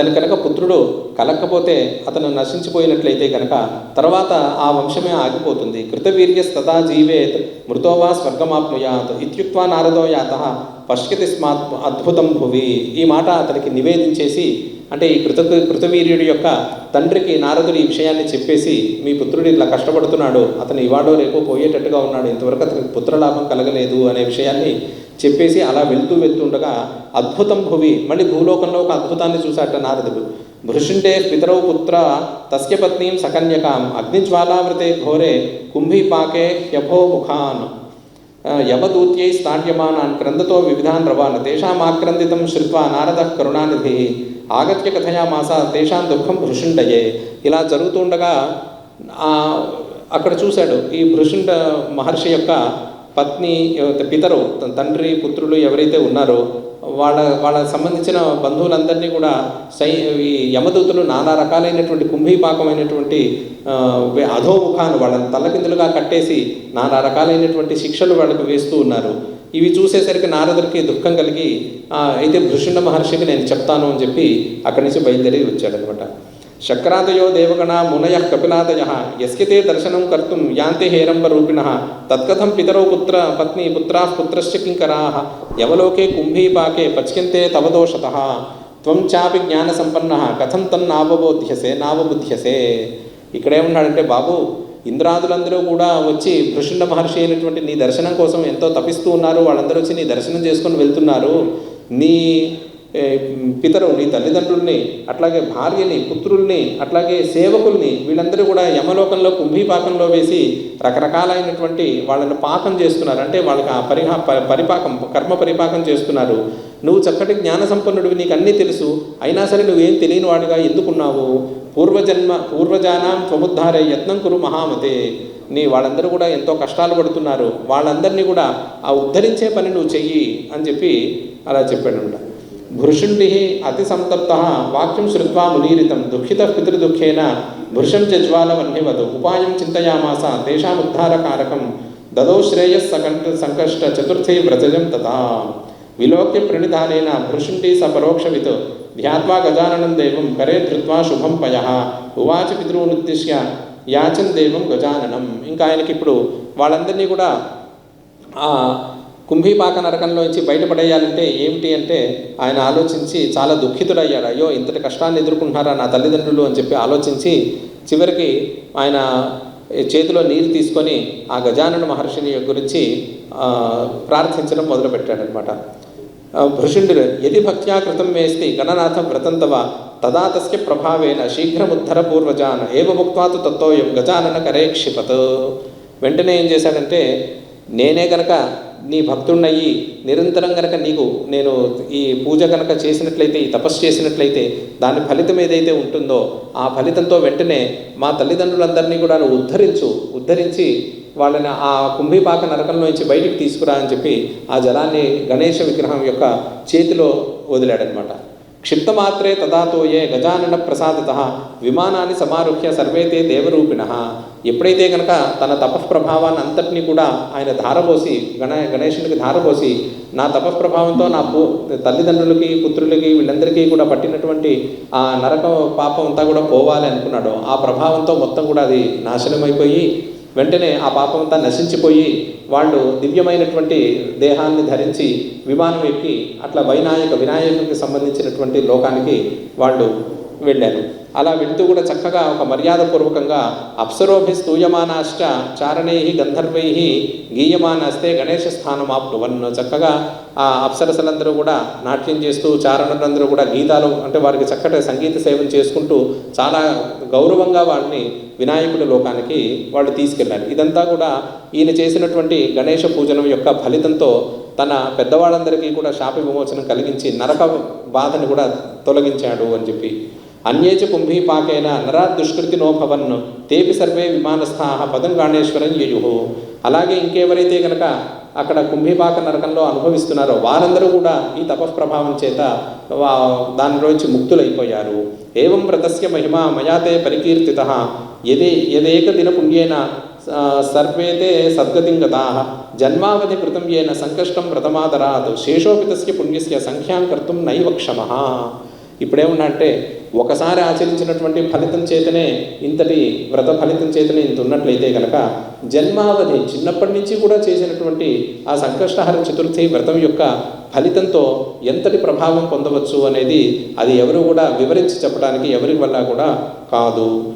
అతని కనుక పుత్రుడు కలక్కపోతే అతను నశించిపోయినట్లయితే కనుక తర్వాత ఆ వంశమే ఆగిపోతుంది. కృతవీర్యస్తదా జీవేత్ మృతోవా స్వర్గమాప్నుయాత్ ఇత్యుక్వా నారదో యాత పశ్యతి స్మాత్ అద్భుతం భువి. ఈ మాట అతనికి నివేదించేసి అంటే ఈ కృత కృతవీర్యుడి యొక్క తండ్రికి నారదుడు ఈ విషయాన్ని చెప్పేసి మీ పుత్రుడు ఇట్లా కష్టపడుతున్నాడు అతను ఇవాడో రేపో పోయేటట్టుగా ఉన్నాడు ఇంతవరకు అతనికి పుత్రలాభం కలగలేదు అనే విషయాన్ని చెప్పేసి అలా వెళ్తూ వెళ్తుండగా అద్భుతం భువి మళ్ళీ భూలోకంలో ఒక అద్భుతాన్ని చూశాట నారదుడు. భృషుంటే పితరౌ పుత్ర తస్య పత్నీం సకన్యకాం అగ్నిజ్వాలావృతే ఘోరే కుంభీపాకే హ్యభో ముఖాన్. యమదూత్యై స్థాడ్యమానాన్ క్రందతో వివిధాన్ రవాన్ తేషామాక్రందితం శ్రుత్వా నారద కరుణానిధి. ఆగత్య కథయామాస తేషాం దుఃఖం భృషుండయే ఇలా జరుగుతుండగా అక్కడ చూశాడు ఈ భృషుండ మహర్షి యొక్క పత్ని పితరు తన తండ్రి పుత్రులు ఎవరైతే ఉన్నారో వాళ్ళ వాళ్ళ సంబంధించిన బంధువులందరినీ కూడా సై ఈ యమదూతులు నానా రకాలైనటువంటి కుంభీపాకమైనటువంటి అధోముఖాన్ని వాళ్ళని తల్లకిందులుగా కట్టేసి నానా రకాలైనటువంటి శిక్షలు వాళ్ళకు వేస్తూ ఉన్నారు. ఇవి చూసేసరికి నారదుడికి దుఃఖం కలిగి అయితే భృషుణ మహర్షికి నేను చెప్తాను అని చెప్పి అక్కడి నుంచి బయలుదేరి వచ్చాడనమాట శక్రాదయో దేవగణ మునయ కపిలాదయ ఎస్కితే దర్శనం కర్తుం యాంతి హేరంబ రూపిణ తత్కథం పితరో పుత్ర పత్ని పుత్రా పుత్రశ్చ కింకరా యవలోకే కుంభీపాకే పచ్యంతే తవ దోషత త్వం చాపి జ్ఞాన సంపన్న కథం తన్నావబోధ్యసే నావబుధ్యసే. ఇక్కడేమన్నాడంటే బాబు ఇంద్రాదులందరూ కూడా వచ్చి భృషుండ మహర్షి అయినటువంటి నీ దర్శనం కోసం ఎంతో తపిస్తూ ఉన్నారు. వాళ్ళందరూ వచ్చి నీ దర్శనం చేసుకొని వెళ్తున్నారు. నీ పితరు నీ తల్లిదండ్రుల్ని అట్లాగే భార్యని పుత్రుల్ని అట్లాగే సేవకుల్ని వీళ్ళందరూ కూడా యమలోకంలో కుంభీపాకంలో వేసి రకరకాలైనటువంటి వాళ్ళని పాకం చేస్తున్నారు. అంటే వాళ్ళకి ఆ పరిహా ప- పరిపాకం కర్మ పరిపాకం చేస్తున్నారు. నువ్వు చక్కటి జ్ఞాన సంపన్నుడివి నీకు అన్నీ తెలుసు. అయినా సరే నువ్వేం తెలియని వాడిగా ఎందుకున్నావు? పూర్వజన్మ పూర్వజానాం త్వముద్ధారే యత్నం కురు మహామతే. నీ వాళ్ళందరూ కూడా ఎంతో కష్టాలు పడుతున్నారు. వాళ్ళందరినీ కూడా ఆ ఉద్ధరించే పని నువ్వు చెయ్యి అని చెప్పి అలా చెప్పాడనమాట భృషుండి అతి సంతప్త వాక్యం శృత్వా మునీరితం. దుఃఖిత పితృదుఃఖేన భృషం జజ్వాలవన్నివత్ ఉపాయం చింతయామాస తేషాముద్ధారకారకం దదో శ్రేయస్ సకంట సంకష్ట చతుర్థే వ్రజజం తథా. విలోక్య ప్రణిధానేన భృషుండి స పరోక్షవిత్ ధ్యాత్వా గజాననం దేవం కరే ధృత్వా శుభం పయ ఉవాచ పితృనుద్దిశ్య యాచన్ దేవం గజాననం ఇంకా ఆయనకి ఇప్పుడు వాళ్ళందరినీ కూడా ఆ కుంభీపాక నరకంలో నుంచి బయటపడేయాలంటే ఏమిటి అంటే ఆయన ఆలోచించి చాలా దుఃఖితుడయ్యాడు. అయ్యో ఇంతటి కష్టాన్ని ఎదుర్కొంటున్నారా నా తల్లిదండ్రులు అని చెప్పి ఆలోచించి చివరికి ఆయన చేతిలో నీరు తీసుకొని ఆ గజానన మహర్షిని గురించి ప్రార్థించడం మొదలుపెట్టాడనమాట భృషుండు యది భక్త్యా కృతం వేస్తి గణనాథ వ్రతంతవ? తదా తస్య ప్రభావేన శీఘ్రముద్ధర పూర్వజాన్ ఏవ భుక్వాతు తత్వయం గజానన కరే క్షిపత్. వెంటనే ఏం చేశాడంటే నేనే గనక నీ భక్తుణ్ణయ్యి నిరంతరం గనక నీకు నేను ఈ పూజ గనక చేసినట్లయితే ఈ తపస్సు చేసినట్లయితే దాని ఫలితం ఏదైతే ఉంటుందో ఆ ఫలితంతో వెంటనే మా తల్లిదండ్రులందరినీ కూడా ఉద్ధరించు. ఉద్ధరించి వాళ్ళని ఆ కుంభీపాక నరకంలో నుంచి బయటికి తీసుకురా అని చెప్పి ఆ జలాన్ని గణేష విగ్రహం యొక్క చేతిలో వదిలాడనమాట. క్షిప్తమాత్రే తదాతోయే గజానన ప్రసాదత విమానాన్ని సమారుహ్య సర్వేతే దేవరూపిణ. ఎప్పుడైతే కనుక తన తపఃప్రభావాన్ని అంతటినీ కూడా ఆయన ధారపోసి గణ గణేశునికి ధారపోసి నా తపఃప్రభావంతో నా పూ తల్లిదండ్రులకి పుత్రులకి వీళ్ళందరికీ కూడా పట్టినటువంటి ఆ నరక పాపం అంతా కూడా పోవాలి అనుకున్నాడు ఆ ప్రభావంతో మొత్తం కూడా అది నాశనమైపోయి వెంటనే ఆ పాపం అంతా నశించిపోయి వాళ్ళు దివ్యమైనటువంటి దేహాన్ని ధరించి విమానం ఎక్కి అట్లా వైనాయక వినాయకునికి సంబంధించినటువంటి లోకానికి వాళ్ళు వెళ్ళారు. అలా వెళ్తూ కూడా చక్కగా ఒక మర్యాదపూర్వకంగా అప్సరోభి స్తూయమానాశ్చ చారణై గంధర్వై గీయమానాస్తే గణేష స్థానం ఆప్నువన్ చక్కగా ఆ అప్సరసలందరూ కూడా నాట్యం చేస్తూ చారణులందరూ కూడా గీతాలు అంటే వారికి చక్కటి సంగీత సేవం చేసుకుంటూ చాలా గౌరవంగా వాళ్ళని వినాయకుడి లోకానికి వాళ్ళు తీసుకెళ్ళారు ఇదంతా కూడా ఈయన చేసినటువంటి గణేష పూజనం యొక్క ఫలితంతో తన పెద్దవాళ్ళందరికీ కూడా శాప విమోచనం కలిగించి నరక బాధను కూడా తొలగించాడు అని చెప్పి అన్యేచ కుంభీపాకేన నరాత్ దుష్కృతి నోభవన్ తేపి సర్వే విమానస్థా పదంగాణేశ్వరం అలాగే ఇంకెవరైతే కనుక అక్కడ కుంభీపాక నరకంలో అనుభవిస్తున్నారో వారందరూ కూడా ఈ తపఃప్రభావం చేత వా- దానిలోంచి ముక్తులైపోయారు. ఏవం వ్రతస్య మహిమ మయాతే పరికీర్తిత. యదే యదేక దిన పుణ్యేన సర్వేతే సద్గతిం గతా జన్మావధి కృతం ఏన సంకష్టం వ్రతమాదరాత్ శేషోపితస్య పుణ్యస్య సంఖ్యాం కర్తం నైవ క్షమ. ఇప్పుడేమన్నా అంటే ఒకసారి ఆచరించినటువంటి ఫలితం చేతనే ఇంతటి వ్రత ఫలితం చేతనే ఇంత ఉన్నట్లయితే కనుక జన్మావధి చిన్నప్పటి నుంచి కూడా చేసినటువంటి ఆ సంకష్టహర చతుర్థి వ్రతం యొక్క ఫలితంతో ఎంతటి ప్రభావం పొందవచ్చు అనేది అది ఎవరు కూడా వివరించి చెప్పడానికి ఎవరి వల్ల కూడా కాదు.